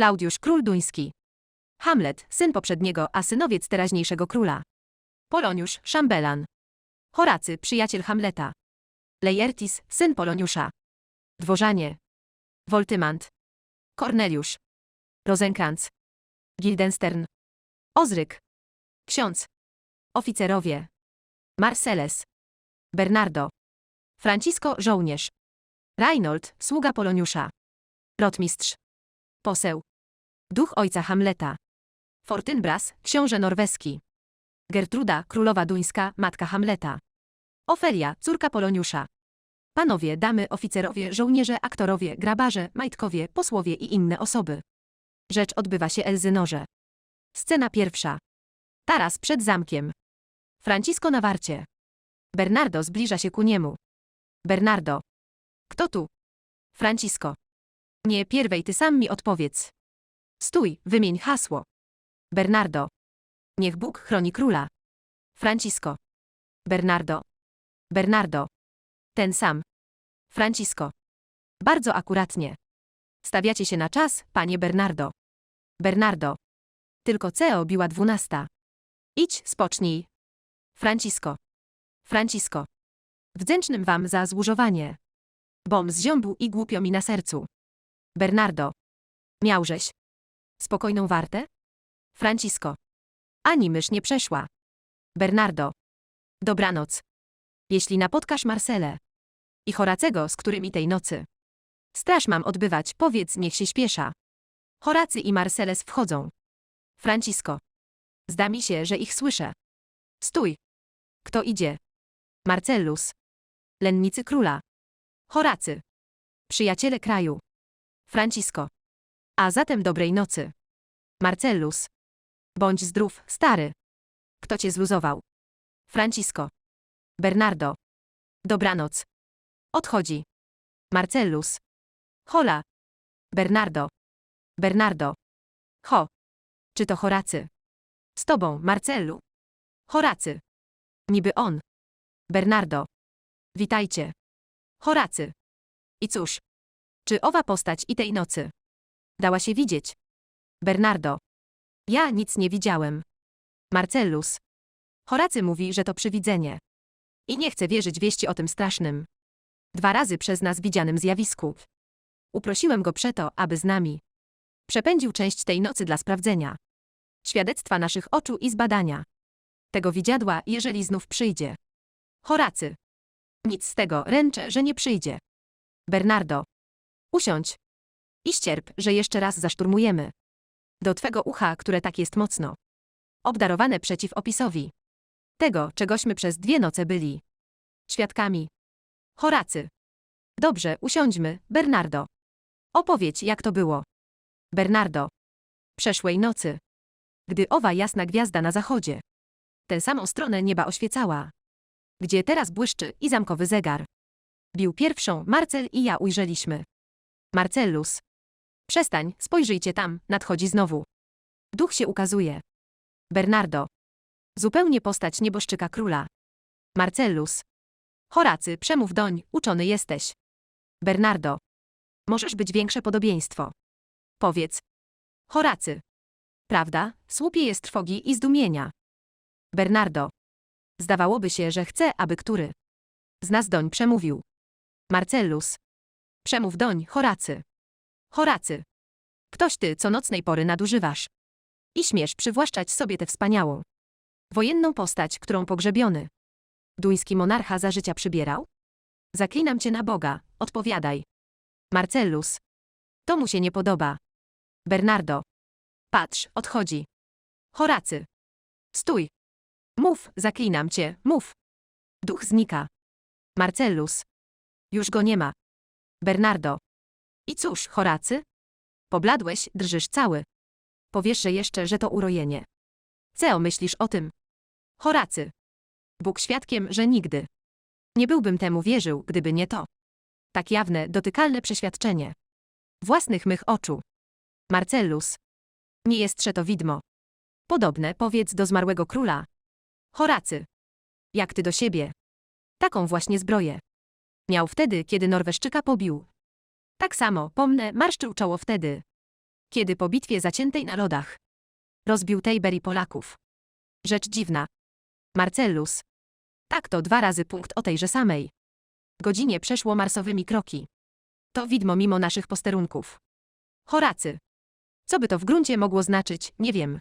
Klaudiusz król duński. Hamlet, syn poprzedniego, a synowiec teraźniejszego króla. Poloniusz, szambelan. Horacy, przyjaciel Hamleta. Lejertis, syn Poloniusza. Dworzanie. Woltymant. Korneliusz. Rozenkrantz. Gildenstern. Ozryk. Ksiądz. Oficerowie. Marceles. Bernardo. Francisco, żołnierz. Reinhold, sługa Poloniusza. Rotmistrz. Poseł. Duch ojca Hamleta. Fortynbras, książę norweski. Gertruda, królowa duńska, matka Hamleta. Ofelia, córka Poloniusza. Panowie, damy, oficerowie, żołnierze, aktorowie, grabarze, majtkowie, posłowie i inne osoby. Rzecz odbywa się Elzynorze. Scena pierwsza. Taras przed zamkiem. Francisco na warcie. Bernardo zbliża się ku niemu. Bernardo. Kto tu? Francisco. Nie, pierwej ty sam mi odpowiedz. Stój, wymień hasło. Bernardo. Niech Bóg chroni króla. Francisco. Bernardo. Bernardo. Ten sam. Francisco. Bardzo akuratnie. Stawiacie się na czas, panie Bernardo. Bernardo. Tylko CEO biła dwunasta. Idź, spocznij. Francisco. Francisco. Wdzięcznym wam za złużowanie. Bom zziąbł i głupio mi na sercu. Bernardo. Miałżeś. Spokojną wartę? Francisco. Ani mysz nie przeszła. Bernardo. Dobranoc. Jeśli napotkasz Marcelę i Horacego, z którymi tej nocy. Straż mam odbywać, powiedz, niech się śpiesza. Horacy i Marceles wchodzą. Francisco. Zda mi się, że ich słyszę. Stój. Kto idzie? Marcellus. Lennicy króla. Horacy. Przyjaciele kraju. Francisco. A zatem dobrej nocy. Marcellus. Bądź zdrów, stary. Kto cię zluzował? Francisco. Bernardo. Dobranoc. Odchodzi. Marcellus. Hola. Bernardo. Bernardo. Ho. Czy to Horacy? Z tobą, Marcellu. Horacy. Niby on. Bernardo. Witajcie. Horacy. I cóż? Czy owa postać i tej nocy? Dała się widzieć. Bernardo. Ja nic nie widziałem. Marcellus. Horacy mówi, że to przywidzenie. I nie chce wierzyć wieści o tym strasznym. Dwa razy przez nas widzianym zjawisku. Uprosiłem go przeto, aby z nami przepędził część tej nocy dla sprawdzenia świadectwa naszych oczu i zbadania tego widziadła, jeżeli znów przyjdzie. Horacy. Nic z tego, ręczę, że nie przyjdzie. Bernardo. Usiądź. I ścierp, że jeszcze raz zaszturmujemy. Do twego ucha, które tak jest mocno. Obdarowane przeciw opisowi. Tego, czegośmy przez dwie noce byli. Świadkami. Horacy. Dobrze, usiądźmy, Bernardo. Opowiedz, jak to było. Bernardo. Przeszłej nocy. Gdy owa jasna gwiazda na zachodzie. Tę samą stronę nieba oświecała. Gdzie teraz błyszczy i zamkowy zegar. Bił pierwszą, Marcel i ja ujrzeliśmy. Marcellus. Przestań, spojrzyjcie tam, nadchodzi znowu. Duch się ukazuje. Bernardo. Zupełnie postać nieboszczyka króla. Marcellus. Horacy, przemów doń, uczony jesteś. Bernardo. Możesz być większe podobieństwo. Powiedz. Horacy. Prawda, słupie jest trwogi i zdumienia. Bernardo. Zdawałoby się, że chce, aby który z nas doń przemówił. Marcellus. Przemów doń, Horacy. Horacy. Ktoś ty, co nocnej pory nadużywasz. I śmiesz przywłaszczać sobie tę wspaniałą wojenną postać, którą pogrzebiony duński monarcha za życia przybierał? Zaklinam cię na Boga, odpowiadaj. Marcellus. To mu się nie podoba. Bernardo. Patrz, odchodzi. Horacy. Stój. Mów, zaklinam cię, mów. Duch znika. Marcellus. Już go nie ma. Bernardo. I cóż, Horacy? Pobladłeś, drżysz cały. Powiesz, że jeszcze, że to urojenie. Co myślisz o tym? Horacy. Bóg świadkiem, że nigdy. Nie byłbym temu wierzył, gdyby nie to. Tak jawne, dotykalne przeświadczenie. Własnych mych oczu. Marcellus. Nie jest to widmo. Podobne, powiedz do zmarłego króla. Horacy. Jak ty do siebie. Taką właśnie zbroję. Miał wtedy, kiedy Norweszczyka pobił. Tak samo, pomnę, marszczył czoło wtedy. Kiedy po bitwie zaciętej na lodach rozbił Tejber i Polaków. Rzecz dziwna. Marcellus. Tak to dwa razy punkt o tejże samej. Godzinie przeszło marsowymi kroki. To widmo mimo naszych posterunków. Horacy. Co by to w gruncie mogło znaczyć, nie wiem.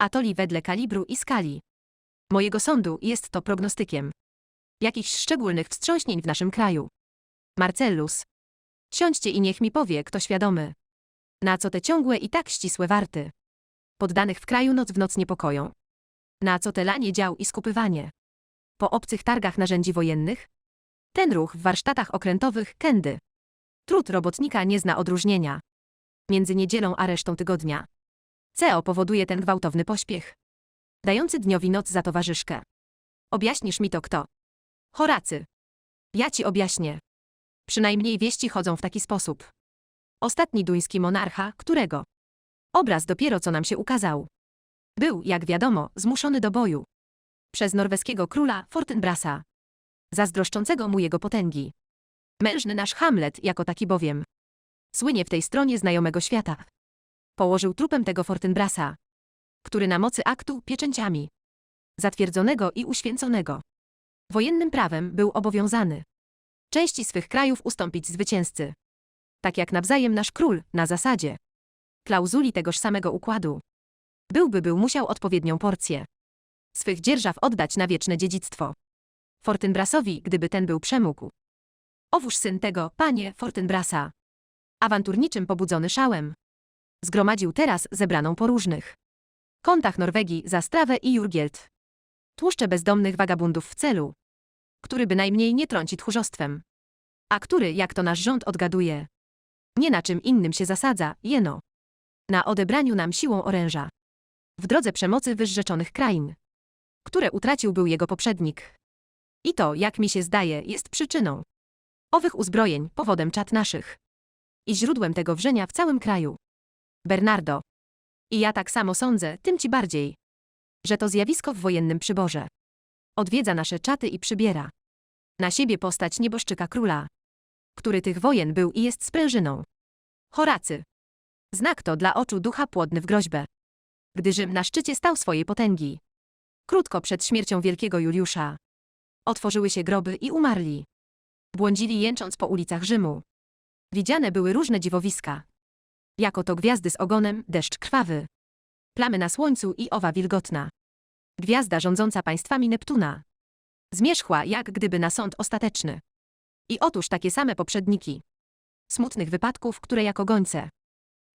Atoli wedle kalibru i skali. Mojego sądu jest to prognostykiem. Jakichś szczególnych wstrząśnień w naszym kraju. Marcellus. Siądźcie i niech mi powie, kto świadomy. Na co te ciągłe i tak ścisłe warty? Poddanych w kraju noc w noc niepokoją. Na co te lanie dział i skupywanie? Po obcych targach narzędzi wojennych? Ten ruch w warsztatach okrętowych kędy. Trud robotnika nie zna odróżnienia. Między niedzielą a resztą tygodnia. CO powoduje ten gwałtowny pośpiech. Dający dniowi noc za towarzyszkę. Objaśnisz mi to kto? Horacy. Ja ci objaśnię. Przynajmniej wieści chodzą w taki sposób. Ostatni duński monarcha, którego obraz dopiero co nam się ukazał. Był, jak wiadomo, zmuszony do boju. Przez norweskiego króla Fortinbrasa. Zazdroszczącego mu jego potęgi. Mężny nasz Hamlet jako taki bowiem. Słynie w tej stronie znajomego świata. Położył trupem tego Fortinbrasa. Który na mocy aktu pieczęciami. Zatwierdzonego i uświęconego. Wojennym prawem był obowiązany. Części swych krajów ustąpić zwycięzcy. Tak jak nawzajem nasz król, na zasadzie. Klauzuli tegoż samego układu. Byłby był musiał odpowiednią porcję. Swych dzierżaw oddać na wieczne dziedzictwo. Fortinbrasowi, gdyby ten był przemógł. Owóż syn tego, panie, Fortinbrasa. Awanturniczym pobudzony szałem. Zgromadził teraz zebraną po różnych kątach Norwegii za strawę i Jurgielt. Tłuszcze bezdomnych wagabundów w celu, który bynajmniej nie trąci tchórzostwem. A który, jak to nasz rząd odgaduje, nie na czym innym się zasadza, jeno. Na odebraniu nam siłą oręża. W drodze przemocy wyrzeczonych krain, które utracił był jego poprzednik. I to, jak mi się zdaje, jest przyczyną owych uzbrojeń, powodem czat naszych. I źródłem tego wrzenia w całym kraju. Bernardo. I ja tak samo sądzę, tym ci bardziej, że to zjawisko w wojennym przyborze. Odwiedza nasze czaty i przybiera na siebie postać nieboszczyka króla, który tych wojen był i jest sprężyną. Horacy. Znak to dla oczu ducha płodny w groźbę. Gdy Rzym na szczycie stał swojej potęgi. Krótko przed śmiercią wielkiego Juliusza. Otworzyły się groby i umarli. Błądzili jęcząc po ulicach Rzymu. Widziane były różne dziwowiska. Jako to gwiazdy z ogonem, deszcz krwawy. Plamy na słońcu i owa wilgotna. Gwiazda rządząca państwami Neptuna. Zmierzchła, jak gdyby na sąd ostateczny. I otóż takie same poprzedniki. Smutnych wypadków, które jako gońce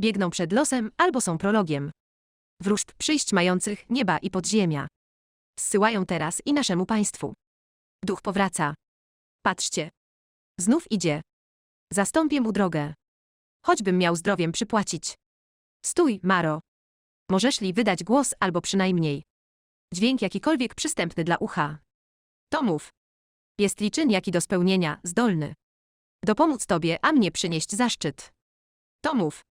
biegną przed losem albo są prologiem. Wróżb przyjść mających nieba i podziemia. Zsyłają teraz i naszemu państwu. Duch powraca. Patrzcie. Znów idzie. Zastąpię mu drogę. Choćbym miał zdrowiem przypłacić. Stój, Maro. Możesz li wydać głos albo przynajmniej dźwięk jakikolwiek przystępny dla ucha. To mów. Jest li czyn jaki do spełnienia, zdolny. Dopomóc tobie, a mnie przynieść zaszczyt. To mów.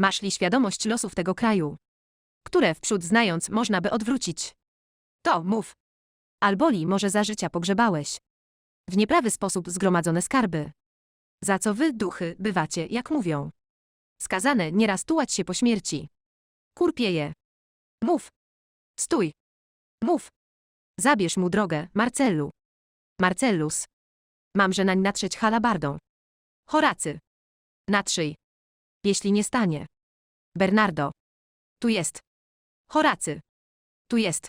Masz li świadomość losów tego kraju, które wprzód znając można by odwrócić. To mów. Alboli może za życia pogrzebałeś. W nieprawy sposób zgromadzone skarby. Za co wy, duchy, bywacie, jak mówią. Skazane nieraz tułać się po śmierci. Kurpieje. Mów. Stój. Mów. Zabierz mu drogę, Marcellu. Marcellus. Mamże nań natrzeć halabardą. Horacy. Natrzyj. Jeśli nie stanie. Bernardo. Tu jest. Horacy. Tu jest.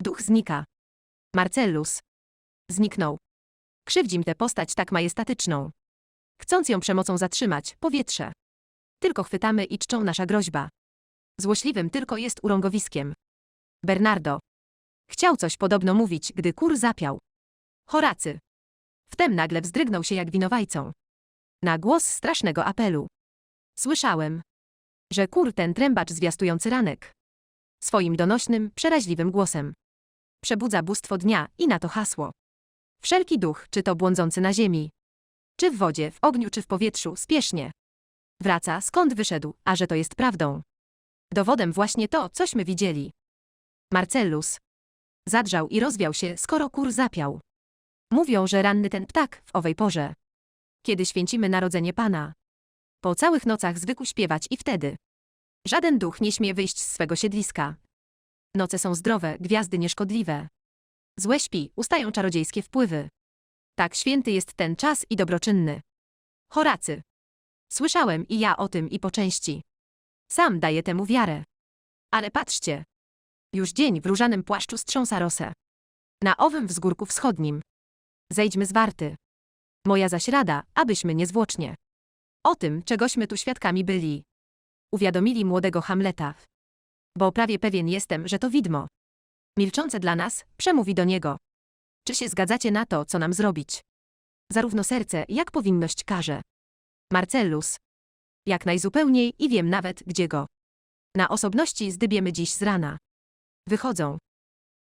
Duch znika. Marcellus. Zniknął. Krzywdzim tę postać tak majestatyczną. Chcąc ją przemocą zatrzymać, powietrze. Tylko chwytamy i czczą nasza groźba. Złośliwym tylko jest urągowiskiem. Bernardo. Chciał coś podobno mówić, gdy kur zapiał. Horacy. Wtem nagle wzdrygnął się jak winowajcą. Na głos strasznego apelu. Słyszałem, że kur ten trębacz zwiastujący ranek. Swoim donośnym, przeraźliwym głosem. Przebudza bóstwo dnia i na to hasło. Wszelki duch, czy to błądzący na ziemi, czy w wodzie, w ogniu, czy w powietrzu, spiesznie. Wraca, skąd wyszedł, a że to jest prawdą. Dowodem właśnie to, cośmy widzieli. Marcellus. Zadrzał i rozwiał się, skoro kur zapiał. Mówią, że ranny ten ptak w owej porze. Kiedy święcimy narodzenie Pana. Po całych nocach zwykł śpiewać i wtedy. Żaden duch nie śmie wyjść z swego siedliska. Noce są zdrowe, gwiazdy nieszkodliwe. Złe śpi, ustają czarodziejskie wpływy. Tak święty jest ten czas i dobroczynny. Horacy. Słyszałem i ja o tym i po części. Sam daję temu wiarę. Ale patrzcie. Już dzień w różanym płaszczu strząsa rosę. Na owym wzgórku wschodnim. Zejdźmy z warty. Moja zaś rada, abyśmy niezwłocznie. O tym, czegośmy tu świadkami byli. Uwiadomili młodego Hamleta. Bo prawie pewien jestem, że to widmo. Milczące dla nas, przemówi do niego. Czy się zgadzacie na to, co nam zrobić? Zarówno serce, jak powinność każe. Marcellus. Jak najzupełniej i wiem nawet, gdzie go. Na osobności zdybiemy dziś z rana. Wychodzą.